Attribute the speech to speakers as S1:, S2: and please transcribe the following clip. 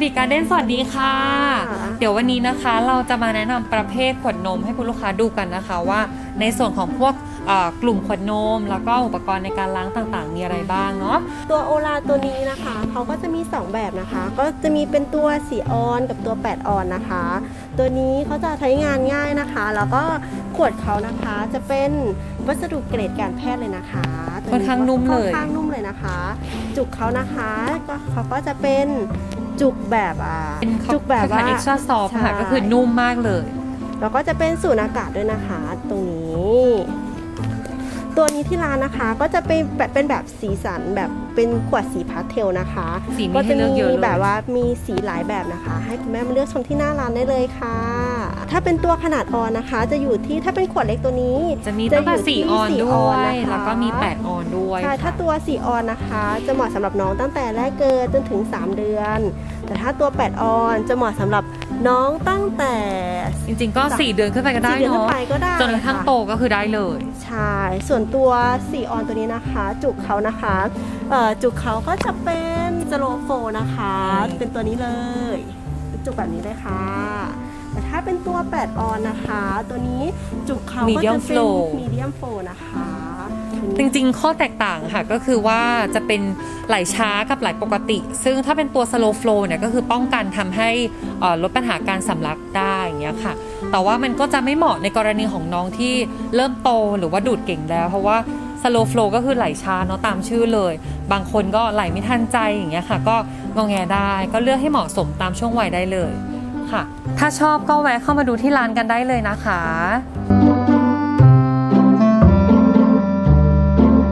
S1: บีการ์เด้นสวัสดีค่ะ
S2: ค่ะ
S1: เดี๋ยววันนี้นะคะเราจะมาแนะนำประเภทขวดนมให้คุณลูกค้าดูกันนะคะว่า ในส่วนของพวกเอ่อกลุ่มขวดนม แล้วก็อุปกรณ์ในการล้างต่างๆ มีอะไรบ้างเนาะ
S2: ตัวโอลาตัวนี้นะคะเขาก็จะมี 2 แบบนะคะ ก็จะมีเป็นตัวสีออนกับตัว 8 ออนนะคะ ตัวนี้เขาจะใช้งานง่ายนะคะ แล้วก็ขวดเขานะคะจะเป็นวัสดุเกรดการแพทย์เลยนะคะตัว
S1: ค่อนข้างนุ่มเลย
S2: ค่อนข้างนุ่มเลยนะคะ จุกเขานะคะก็เขาก็จะเป็น จุกแบบอ่า
S1: เป็น
S2: จุกแบบว่า
S1: เอ็กซ์ตร้าซอฟค่ะ
S2: ใช่
S1: ก็คือนุ่มมากเลย
S2: แล้วก็จะเป็นสูญอากาศด้วยนะคะ ตรงนี้ ตัวนี้ที่ร้านนะคะ ก็จะเป็นแบบเป็นแบบสีสันแบบเป็นขวดสีพาสเทลนะคะ
S1: สีมี
S2: ก็
S1: ให้
S2: จะ
S1: เลือก
S2: มี
S1: เยอะเลย
S2: แบบว่ามีสีหลายแบบนะคะ ให้คุณแม่มาเลือกชมที่หน้าร้านได้เลยค่ะ ถ้าเป็นตัวขนาดออนนะคะ จะอยู่ที่ถ้าเป็นขวดเล็กตัวนี้
S1: จะมีตั้งแต่
S2: จะอยู่ที่
S1: สี่ออน
S2: สี่
S1: ด้
S2: อ
S1: ว
S2: อน
S1: ย
S2: นะคะ
S1: แล้วก็มี 8 ออนด้วย
S2: ใช่ถ้า
S1: ค่ะ
S2: ตัวสีออนนะคะ จะเหมาะสำหรับน้องตั้งแต่แรกเกิดจนถึง 3 เดือน แต่ถ้าตัว 8 ออนจะเหมาะสำหรับ น้องตั้งแต่
S1: จริงๆก็ 4 เดือนขึ้นไปก็ได้
S2: สี่เดือนขึ้
S1: เนาะ
S2: นไปก็ได้
S1: จนกระทั่ง
S2: ค่ะ
S1: โตก็คือได้เลย
S2: ใช่ ส่วนตัวสีออนตัวนี้นะคะ จุกเขานะคะเอ่อจุกเขาก็จะเป็นสโลโฟนะคะ
S1: นี่
S2: เป็นตัวนี้เลย จุกแบบนี้เลยค่ะ แต่ถ้าเป็นตัว 8 ออนนะคะ ตัวนี้จุกเขาก็จะเป็นมีเดียมโฟนะคะ
S1: จริงๆ ข้อแตกต่างค่ะก็คือว่าจะเป็นไหลช้ากับไหลปกติ ซึ่งถ้าเป็นตัว slow flow เนี่ยก็คือป้องกันทำให้ลดปัญหาการสำลักได้อย่างเงี้ยค่ะ แต่ว่ามันก็จะไม่เหมาะในกรณีของน้องที่เริ่มโตหรือว่าดูดเก่งแล้ว เพราะว่า slow flow ก็คือไหลช้าเนาะตามชื่อเลย บางคนก็ไหลไม่ทันใจอย่างเงี้ยค่ะ ก็งองแงได้ก็เลือกให้เหมาะสมตามช่วงวัยได้เลยค่ะ ถ้าชอบก็แวะเข้ามาดูที่ร้านกันได้เลยนะคะ